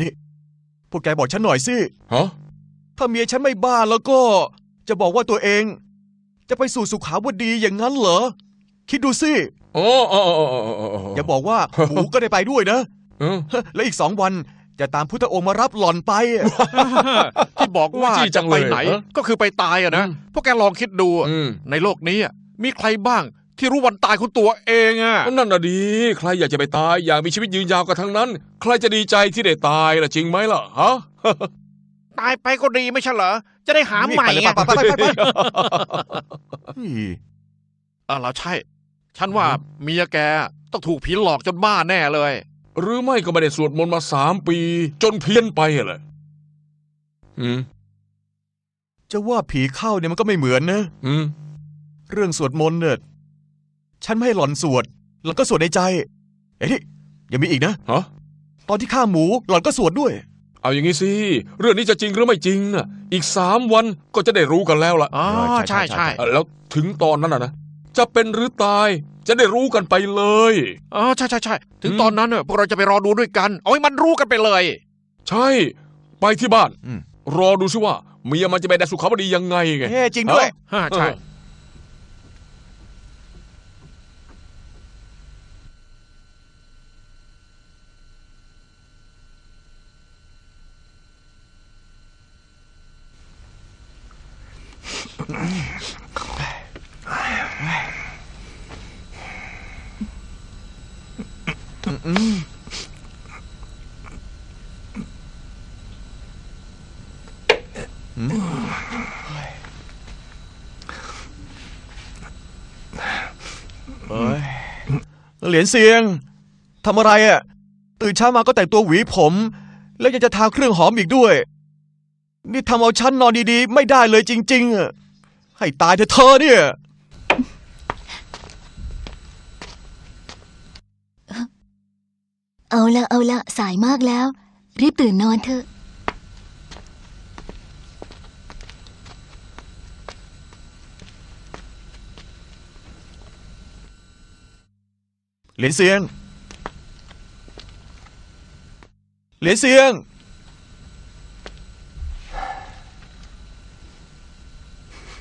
นี่ พวกแกบอกฉันหน่อยสิ ฮะ ถ้าเมียฉันไม่บ้าแล้วก็ จะบอกว่าตัวเอง จะไปสู่สุขาวดีอย่างนั้นเหรอ คิดดูสิอ๋ออ๋ออ๋ออ๋ออ๋ออ๋ออย่าบอกว่า หมูก็ได้ไปด้วยนะ เออและอีกสองวันจะตามพุทธองค์มารับหล่อนไปอะ ที่บอกว่าจี้จัจะงไปเลยไหนฮะก็คือไปตายอะนะอืมพวกแกลองคิดดูอะอืม ในโลกนี้อะมีใครบ้าง ที่รู้วันตายของตัวเองอะนั่นน่ะดี ใครอยากจะไปตายอยากมีชีวิตยืนยาวกันทั้งนั้น ใครจะดีใจที่ได้ตายล่ะจริงไหมล่ะฮะตายไปก็ดีไม่ใช่เหรอ จะได้หาใหม่ไปเลยอะไปไปไปไปไปนี่เออเราใช่ ฉันว่าเมียแกต้องถูกผีหลอกจนบ้าแน่เลย หรือไม่ก็ไม่ได้สวดมนต์มาสามปี จนเพี้ยนไปเลยอืมจะว่าผีเข้าเนี่ยมันก็ไม่เหมือนนะ อืมเรื่องสวดมนต์เนี่ย ฉันไม่ให้หล่อนสวด หล่อนก็สวดในใจ เอ้ยนี่ยังมีอีกนะ ฮะ ตอนที่ฆ่าหมูหล่อนก็สวดด้วย เอาอย่างนี้สิ เรื่องนี้จะจริงหรือไม่จริงน่ะ อีกสามวันก็จะได้รู้กันแล้วล่ะอ๋อใช่ใช่ใช่ใช่เอ่อแล้วถึงตอนนั้นน่ะนะ จะเป็นหรือตายจะได้รู้กันไปเลย อ๋อใช่ใช่ใช่ถึงอืมตอนนั้นเน่ะพวกเราจะไปรอดูด้วยกัน เอาให้มันรู้กันไปเลย ใช่ ไปที่บ้าน อืม รอดูสิว่าเมียมันจะไปได้สุขภาพดียังไงไง เฮ้จริงด้วย ฮะใช่ เออ เอ้ยเหรียญเสียงทำอะไรอะ่ะ ตื่นเช้ามาก็แต่งตัวหวีผม แล้วยังจะทาเครื่องหอมอีกด้วย นี่ทำเอาฉันนอนดีๆ ไม่ได้เลยจริงๆอะให้ตายเถอะเธอเนี่ย เอาละเอาละสายมากแล้ว รีบตื่นนอนเถอะเหรียญเสียงเหรียญเสียง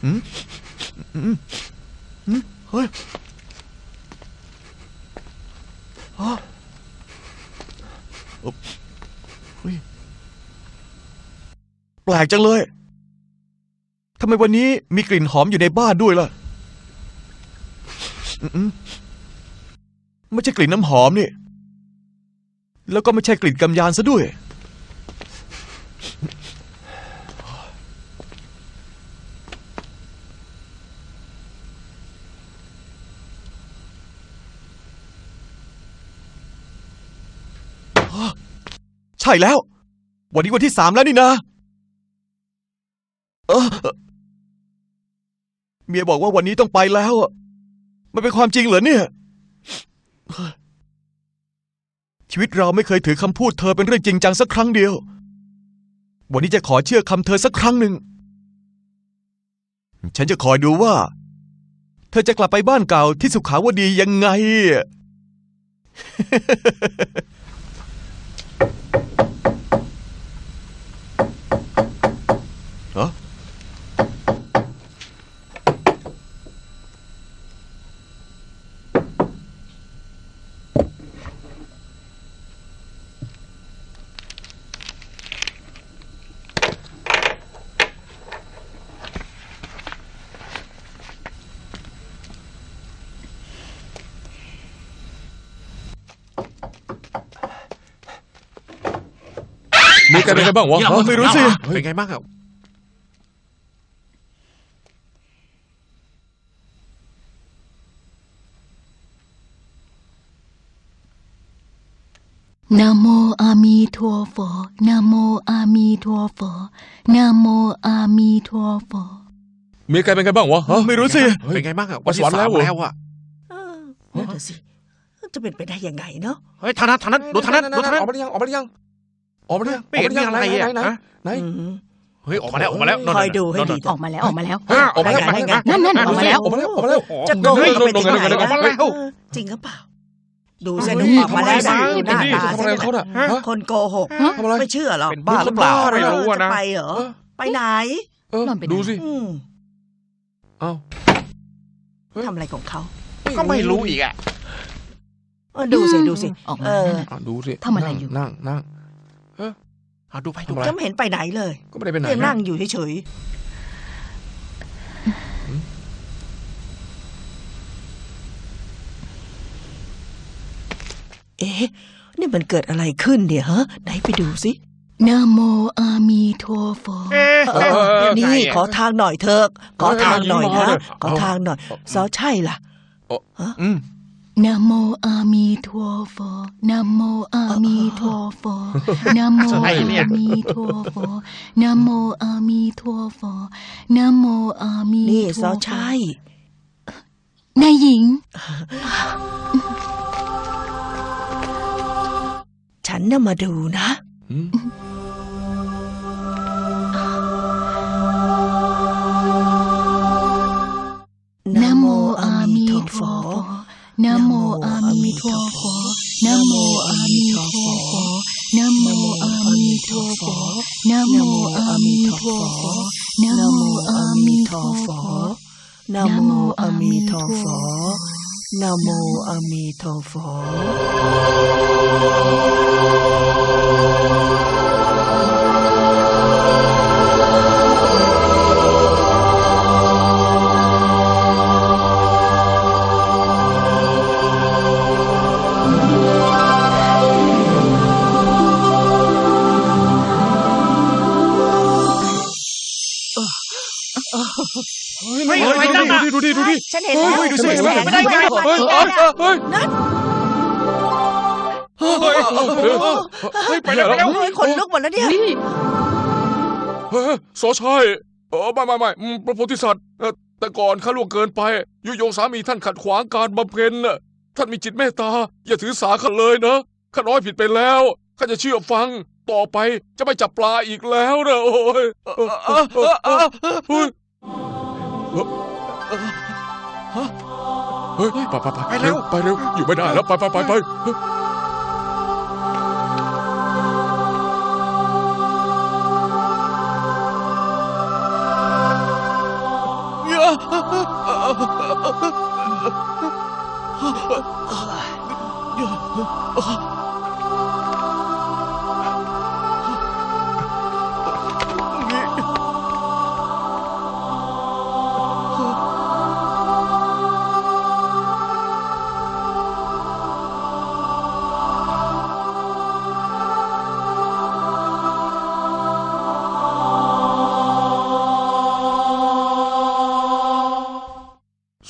หืมหืมหืมเฮ้ยอ๋อ อุ๊บเฮ้ยแปลกจังเลยทำไมวันนี้มีกลิ่นหอมอยู่ในบ้านด้วยล่ะอืมไม่ใช่กลิ่นน้ำหอมนี่ แล้วก็ไม่ใช่กลิ่นกำยานซะด้วย ใช่แล้ว วันนี้วันที่สามแล้วนี่นะเออเมียบอกว่าวันนี้ต้องไปแล้วมันเป็นความจริงเหรอเนี่ย ชีวิตเราไม่เคยถือคำพูดเธอเป็นเรื่องจริงจังสักครั้งเดียว วันนี้จะขอเชื่อคำเธอสักครั้งหนึ่ง ฉันจะคอยดูว่า เธอจะกลับไปบ้านเก่าที่สุขาวดียังไง มีกันเป็นไงบ้างวะอย่าฮะไม่รู้สิ เป็นไงบ้างอะนะโมอามีทัวโฟนะโมอามีทัวโฟนะโมอามีทัวโฟมีกันเป็นไงบ้างวะฮะไม่รู้สิเฮ้ยเป็นไงบ้างอะวันสวรรค์แล้วเหรอแล้วอะเออนั่นน่ะสิ จะเป็นไปได้ยังไงเนาะ เฮ้ยทางนั้นทางนั้นดูทางนั้นดูทางนั้นออกมาหรือยังออกมาหรือยัง ออกมาหรือยังไม่เห็นมีอะไรไหนอะไหนไหนฮะไหนอืมเฮ้ยออกมาแล้วออกมาแล้วคอยดูให้ดีออกมาแล้วออกมาแล้วฮะออกมาแล้วไงไงนั่นนั่นออกมาแล้วออกมาแล้วออกมาแล้วจะโกหกเฮ้ยก็ไปถึงลงไหนๆๆๆออกมาแล้วเออจริงหรือเปล่า ดูสิเฮ้ดูยออกมาแล้วทำนะไมดูหน้านี่ตาทำอะไรเขาน่ะฮะคนโกหกฮะทำอะไรไม่เชื่อหรอกเป็นบ้าหรือเปล่าไม่รู้อะนะเออจไปเหรอเออไปไหนเออหล่อนไปไหนดูสิอืมเอ้าเฮ้ยทำอะไรของเขาก็ไม่รู้อีกอะเออดูสิดูสิออกเอมาออะดูสิทำอะไรอยู่นั่งนั่ง เอาดูไปดูทำอะไร ก็ไม่เห็นไปไหนเลยก็ไม่ได้ไปไหนยังนะนั่งอยู่เฉยๆ เอ๊ะ นี่มันเกิดอะไรขึ้นเนี่ยฮะ ไหนไปดูสิ นะโมอามีทัวโฟเอ๊ะเออเออนี่ไงอะขอทางหน่อยเถอะขอทางหน่อยนะเออขอทางหน่อยซอใช่ล่ะ อืม นะโมอามีทัวโฟนะโมอามีทัวโฟนะโมใช่อาเนี่ยมีทัวโฟนะโมอามีทัวโฟนะโมอามีนี่ทัซวอโฟใช่นายหญิง ฉันน่ะมาดูนะอืมนะ อามีทัวโฟนะโมอามีทัวโฟนะโมอามีทัวโฟนะโมอามีทัว ไม่ไม่ดูดิดูดิดูดิฉันเห็นแล้วเฮ้ยดูสิแสงไม่ได้แสงไม่ได้เฮ้ยแสเฮ้งยเฮ้ยเฮ้ยเฮ้ยไปแล้วโอ้ยขนลุกหมดแล้วเนี่ยเฮ้ยสอชัยเออไม่ไม่ไม่อืมพระโพธิสัตว์เอ่อแต่ก่อนข้าล่วงเกินไป ยุยงสามีท่านขัดขวางการบำเพ็ญน่ะท่านมีจิตเมตตา อย่าถือสาข้าเลยนะข้าน้อยผิดไปแล้วข้าจะเชื่อฟังต่อไปจะไม่จับปลาอีกแล้วนะโอ้ยเฮ้ยเฮ้ยไปไปไปไปเร็วไปเร็วอยู่ไม่ได้แล้วไปไปไปไป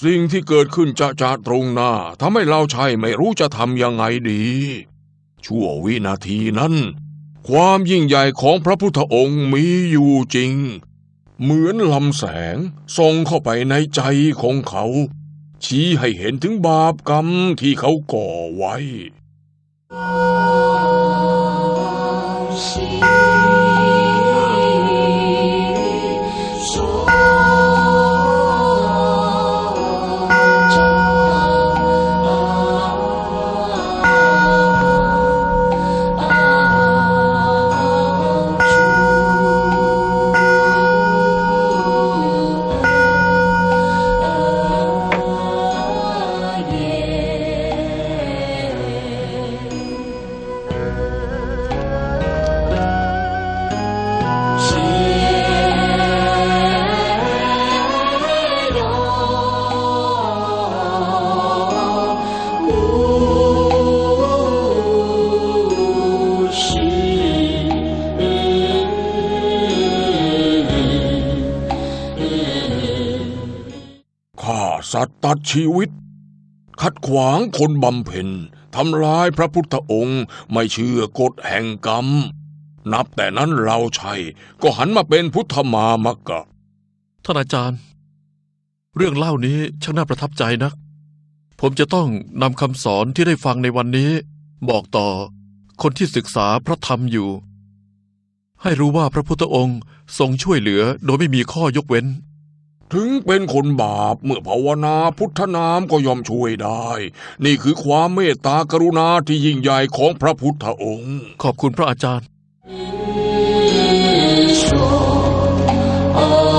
สิ่งที่เกิดขึ้นจะจะตรงหน้าทำให้เราชัยไม่รู้จะทำยังไงดี ชั่ววินาทีนั้น ความยิ่งใหญ่ของพระพุทธองค์มีอยู่จริง เหมือนลำแสงส่องเข้าไปในใจของเขา ชี้ให้เห็นถึงบาปกรรมที่เขาก่อไว้ ตัดชีวิต ขัดขวางคนบำเพ็ญทำลายพระพุทธองค์ไม่เชื่อกฎแห่งกรรม นับแต่นั้นเราชัยก็หันมาเป็นพุทธมามกะ ท่านอาจารย์ เรื่องเล่านี้ช่างน่าประทับใจนัก ผมจะต้องนำคำสอนที่ได้ฟังในวันนี้ บอกต่อคนที่ศึกษาพระธรรมอยู่ ให้รู้ว่าพระพุทธองค์ทรงช่วยเหลือโดยไม่มีข้อยกเว้น ถึงเป็นคนบาปเมื่อภาวนาพุทธนามก็ยอมช่วยได้ นี่คือความเมตตากรุณาที่ยิ่งใหญ่ของพระพุทธองค์ ขอบคุณพระอาจารย์啊。